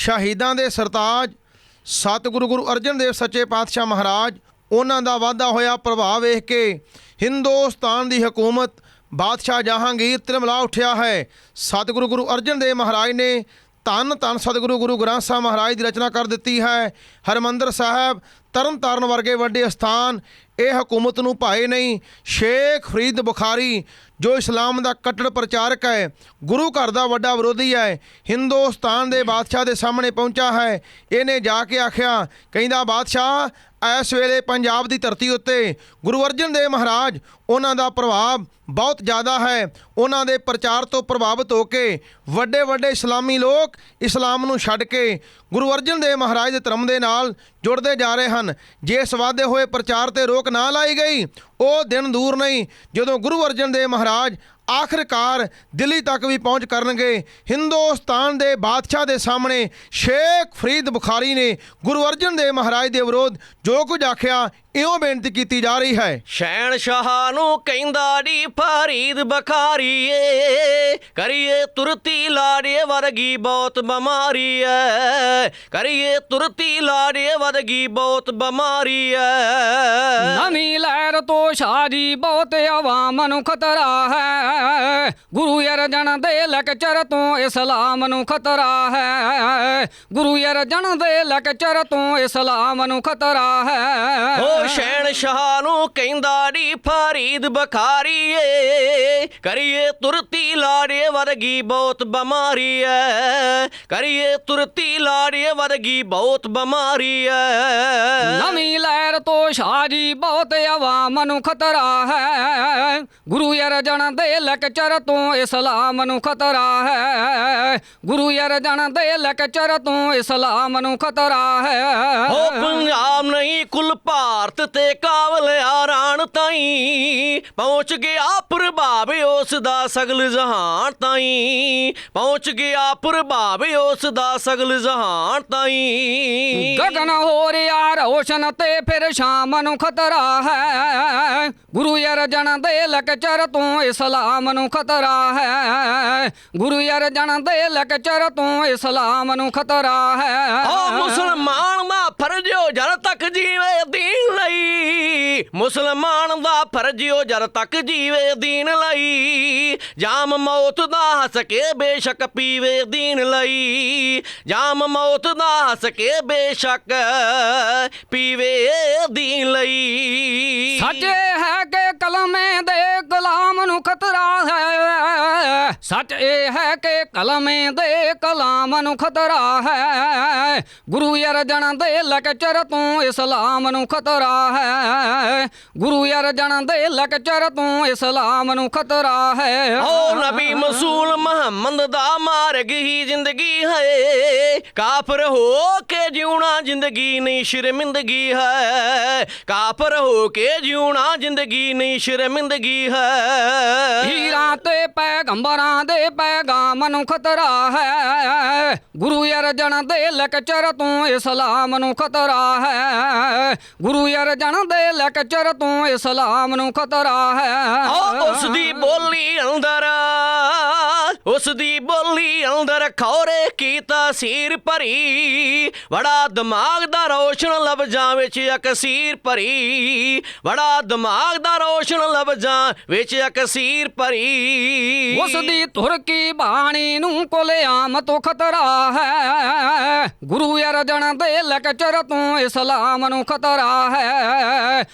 ਸ਼ਹੀਦਾਂ ਦੇ ਸਰਤਾਜ, ਸਤਿਗੁਰੂ ਗੁਰੂ ਅਰਜਨ ਦੇਵ ਸੱਚੇ ਪਾਤਸ਼ਾਹ ਮਹਾਰਾਜ, ਉਹਨਾਂ ਦਾ ਵਾਧਾ ਹੋਇਆ ਪ੍ਰਭਾਵ ਵੇਖ ਕੇ ਹਿੰਦੁਸਤਾਨ ਦੀ ਹਕੂਮਤ ਬਾਦਸ਼ਾਹ ਜਹਾਂਗੀਰ ਤਿਲਮਲਾ ਉੱਠਿਆ ਹੈ। ਸਤਿਗੁਰੂ ਗੁਰੂ ਅਰਜਨ ਦੇਵ ਮਹਾਰਾਜ ਨੇ ਧੰਨ ਧੰਨ ਸਤਿਗੁਰੂ ਗੁਰੂ ਗ੍ਰੰਥ ਸਾਹਿਬ ਮਹਾਰਾਜ ਦੀ ਰਚਨਾ ਕਰ ਦਿੱਤੀ ਹੈ। ਹਰਮੰਦਰ ਸਾਹਿਬ ਤਰਨ ਤਾਰਨ ਵਰਗੇ ਵੱਡੇ ਸਥਾਨ ਇਹ ਹਕੂਮਤ ਨੂੰ ਭਾਏ ਨਹੀਂ। ਸ਼ੇਖ ਫਰੀਦ ਬੁਖਾਰੀ, ਜੋ ਇਸਲਾਮ ਦਾ ਕੱਟੜ ਪ੍ਰਚਾਰਕ ਹੈ, ਗੁਰੂ ਘਰ ਦਾ ਵੱਡਾ ਵਿਰੋਧੀ ਹੈ, ਹਿੰਦੁਸਤਾਨ ਦੇ ਬਾਦਸ਼ਾਹ ਦੇ ਸਾਹਮਣੇ ਪਹੁੰਚਾ ਹੈ। ਇਹਨੇ ਜਾ ਕੇ ਆਖਿਆ, ਕਹਿੰਦਾ, ਬਾਦਸ਼ਾਹ, ਇਸ ਵੇਲੇ ਪੰਜਾਬ ਦੀ ਧਰਤੀ ਉੱਤੇ ਗੁਰੂ ਅਰਜਨ ਦੇਵ ਮਹਾਰਾਜ, ਉਹਨਾਂ ਦਾ ਪ੍ਰਭਾਵ ਬਹੁਤ ਜ਼ਿਆਦਾ ਹੈ। ਉਹਨਾਂ ਦੇ ਪ੍ਰਚਾਰ ਤੋਂ ਪ੍ਰਭਾਵਿਤ ਹੋ ਕੇ ਵੱਡੇ ਵੱਡੇ ਇਸਲਾਮੀ ਲੋਕ ਇਸਲਾਮ ਨੂੰ ਛੱਡ ਕੇ ਗੁਰੂ ਅਰਜਨ ਦੇਵ ਮਹਾਰਾਜ ਦੇ ਧਰਮ ਦੇ ਨਾਲ ਜੁੜਦੇ ਜਾ ਰਹੇ ਹਨ। ਜੇ ਸਵਾਦੇ ਹੋਏ ਪ੍ਰਚਾਰ ਤੇ ਰੋਕ ਨਾ ਲਾਈ ਗਈ, ਉਹ ਦਿਨ ਦੂਰ ਨਹੀਂ, ਜਦੋਂ ਗੁਰੂ ਅਰਜਨ ਦੇਵ ਮਹਾਰਾਜ ਆਖਰਕਾਰ ਦਿੱਲੀ ਤੱਕ ਵੀ ਪਹੁੰਚ ਕਰਨਗੇ, ਹਿੰਦੁਸਤਾਨ ਦੇ ਬਾਦਸ਼ਾਹ ਦੇ ਸਾਹਮਣੇ ਸ਼ੇਖ ਫਰੀਦ ਬੁਖਾਰੀ ਨੇ ਗੁਰੂ ਅਰਜਨ ਦੇਵ ਮਹਾਰਾਜ ਦੇ ਵਿਰੋਧ ਜੋ ਕੁਝ ਆਖਿਆ ਇਉਂ ਬੇਨਤੀ ਕੀਤੀ ਜਾ ਰਹੀ ਹੈ। ਸ਼ਹਿਨ ਸ਼ਾਹ ਨੂੰ ਕਹਿੰਦਾ ਨੀ ਫਰੀਦ ਬਖਾਰੀਏ ਕਰੀਏ ਤੁਰਤੀ ਲਾੜੇ ਵਰਗੀ ਬਹੁਤ ਬਿਮਾਰੀ ਐ ਕਰੀਏ ਤੁਰਤੀ ਲਾੜੇ ਵਰਗੀ ਬਹੁਤ ਬਿਮਾਰੀ ਐ ਨਵੀਂ ਲਹਿਰ ਤੋਂ ਸ਼ਾਜੀ ਬਹੁਤ ਆਵਾਮ ਨੂੰ ਖਤਰਾ ਹੈ। ਗੁਰੂ ਅਰਜਨ ਦੇ ਲੈਕਚਰ ਤੋਂ ਇਸਲਾਮ ਨੂੰ ਖਤਰਾ ਹੈ। ਗੁਰੂ ਅਰਜਨ ਦੇ ਲੈਕਚਰ ਤੋਂ ਇਸਲਾਮ ਨੂੰ ਖਤਰਾ ਹੈ ਸ਼ਹਿਨ ਸ਼ਾਹ ਨੂੰ ਕਹਿੰਦਾ ਨੀ ਫਰੀਦ ਬਖਾਰੀਏ ਕਰੀਏ ਤੁਰਤੀ ਲਾੜੇ ਵਰਗੀ ਬਹੁਤ ਬਿਮਾਰੀ ਐ ਕਰੀਏ ਤੁਰਤੀ ਲਾੜੇ ਵਰਗੀ ਬਹੁਤ ਬਿਮਾਰੀ ਐ ਨਵੀਂ ਲਹਿਰ ਤੋਂ ਸ਼ਾਜੀ ਬਹੁਤ ਆਵਾਮ ਨੂੰ ਖਤਰਾ ਹੈ। ਗੁਰੂ ਅਰਜਨ ਦੇ ਲੈਕਚਰ ਤੋਂ ਇਸਲਾਮ ਨੂੰ ਖਤਰਾ ਹੈ। ਗੁਰੂ ਅਰਜਨ ਦੇ ਲੈਕਚਰ ਤੋਂ ਇਸਲਾਮ ਨੂੰ ਖਤਰਾ ਹੈ। ਕੁੱਲ ਭਾਰਤ ਤੇ ਕਾਬਲ ਆਰਾਣ ਤਾਈ। ਪਹੁੰਚ ਗਿਆ ਪ੍ਰਭਾਵ ਉਸ ਦਾ ਸਗਲ ਜਹਾਨ ਤਾਈ। ਪਹੁੰਚ ਗਿਆ ਪ੍ਰਭਾਵ ਉਸ ਦਾ ਸਗਲ ਜਹਾਨ ਤਾਈ। ਗਗਨ ਹੋ ਰਿਹਾ ਰੋਸ਼ਨ ਤੇ ਫਿਰ ਸ਼ਾਮ ਨੂੰ ਖਤਰਾ ਹੈ। ਗੁਰੂ ਅਰਜਨ ਦੇ ਲੈਕਚਰ ਤੋਂ ਇਸਲਾਮ ਨੂੰ ਖਤਰਾ ਹੈ। ਗੁਰੂ ਅਰਜਨ ਦੇ ਲੈਕਚਰ ਤੋਂ ਇਸਲਾਮ ਨੂੰ ਖਤਰਾ ਹੈ। ਓ ਮੁਸਲਮਾਨ ਦਾ ਫਰਜ਼ ਜਦ ਤੱਕ ਜੀਵੇ ਦੀਨ ਮੁਸਲਮਾਨ ਦਾ ਫਰਜ਼ ਓ ਜਦ ਤੱਕ ਜੀਵੇ ਦੀਨ ਲਈ। ਜਾਮ ਮੌਤ ਦਾ ਹੱਸ ਕੇ ਬੇਸ਼ੱਕ ਪੀਵੇ ਦੀਨ ਲਈ। ਜਾਮ ਮੌਤ ਦਾ ਹੱਸ ਕੇ ਬੇਸ਼ੱਕ ਪੀਵੇ ਦੀਨ ਲਈ। ਸੱਚੇ ਸੱਚ ਇਹ ਹੈ ਕਿ ਕਲਮੇ ਦੇ ਕਲਾਮ ਨੂੰ ਖਤਰਾ ਹੈ। ਗੁਰੂ ਅਰਜਨ ਦੇ ਲੈਕਚਰ ਤੋਂ ਇਸਲਾਮ ਨੂੰ ਖਤਰਾ ਹੈ। ਗੁਰੂ ਅਰਜਨ ਦੇ ਲੈਕਚਰ ਤੋਂ ਇਸਲਾਮ ਨੂੰ ਖਤਰਾ ਹੈ। ਓ ਨਬੀ ਮਸੂਲ ਮੁਹੰਮਦ ਦਾ ਮਾਰਗ ਹੀ ਜ਼ਿੰਦਗੀ ਹੈ। ਕਾਫਰ ਹੋ ਕੇ ਜਿਉਣਾ ਜ਼ਿੰਦਗੀ ਨਹੀਂ ਸ਼ਰਮਿੰਦਗੀ ਹੈ। ਕਾਫਰ ਹੋ ਕੇ ਜਿਉਣਾ ਜ਼ਿੰਦਗੀ ਨਹੀਂ ਸ਼ਰਮਿੰਦਗੀ ਹੈ। ਹੀਰਾਂ ਤੇ ਪੈਗੰਬਰਾਂ ਦੇ ਪੈਗਾਮ ਨੂੰ ਖਤਰਾ ਹੈ। ਗੁਰੂ ਅਰਜਨ ਦੇ ਲੈਕਚਰ ਤੋਂ ਇਸਲਾਮ ਨੂੰ ਖਤਰਾ ਹੈ। ਗੁਰੂ ਅਰਜਨ ਦੇ ਲੈਕਚਰ ਤੋਂ ਇਸਲਾਮ ਨੂੰ ਖਤਰਾ ਹੈ। ਓ ਉਸ ਦੀ ਬੋਲੀ ਅੰਦਰ ਉਸ ਦੀ ਬੋਲੀ ਅੰਦਰ ਖੌਰੇ ਕੀ ਤਾਸੀਰ ਭਰੀ। ਬੜਾ ਦਿਮਾਗ ਦਾ ਰੋਸ਼ਨ ਲਫ਼ਜ਼ਾਂ ਵਿੱਚ ਅਕਸੀਰ ਭਰੀ। ਬੜਾ ਦਿਮਾਗ ਦਾ ਰੋਸ਼ਨ ਲਫ਼ਜ਼ਾਂ ਵਿੱਚ ਅਕਸੀਰ ਭਰੀ। ਉਸ ਦੀ ਤੁਰਕੀ ਬਾਣੀ ਨੂੰ ਕੁਲਿਆਮ ਤੋਂ ਖਤਰਾ ਹੈ। ਗੁਰੂ ਅਰਜਣ ਦੇ ਲੈਕਚਰ ਤੋਂ ਇਸਲਾਮ ਨੂੰ ਖਤਰਾ ਹੈ।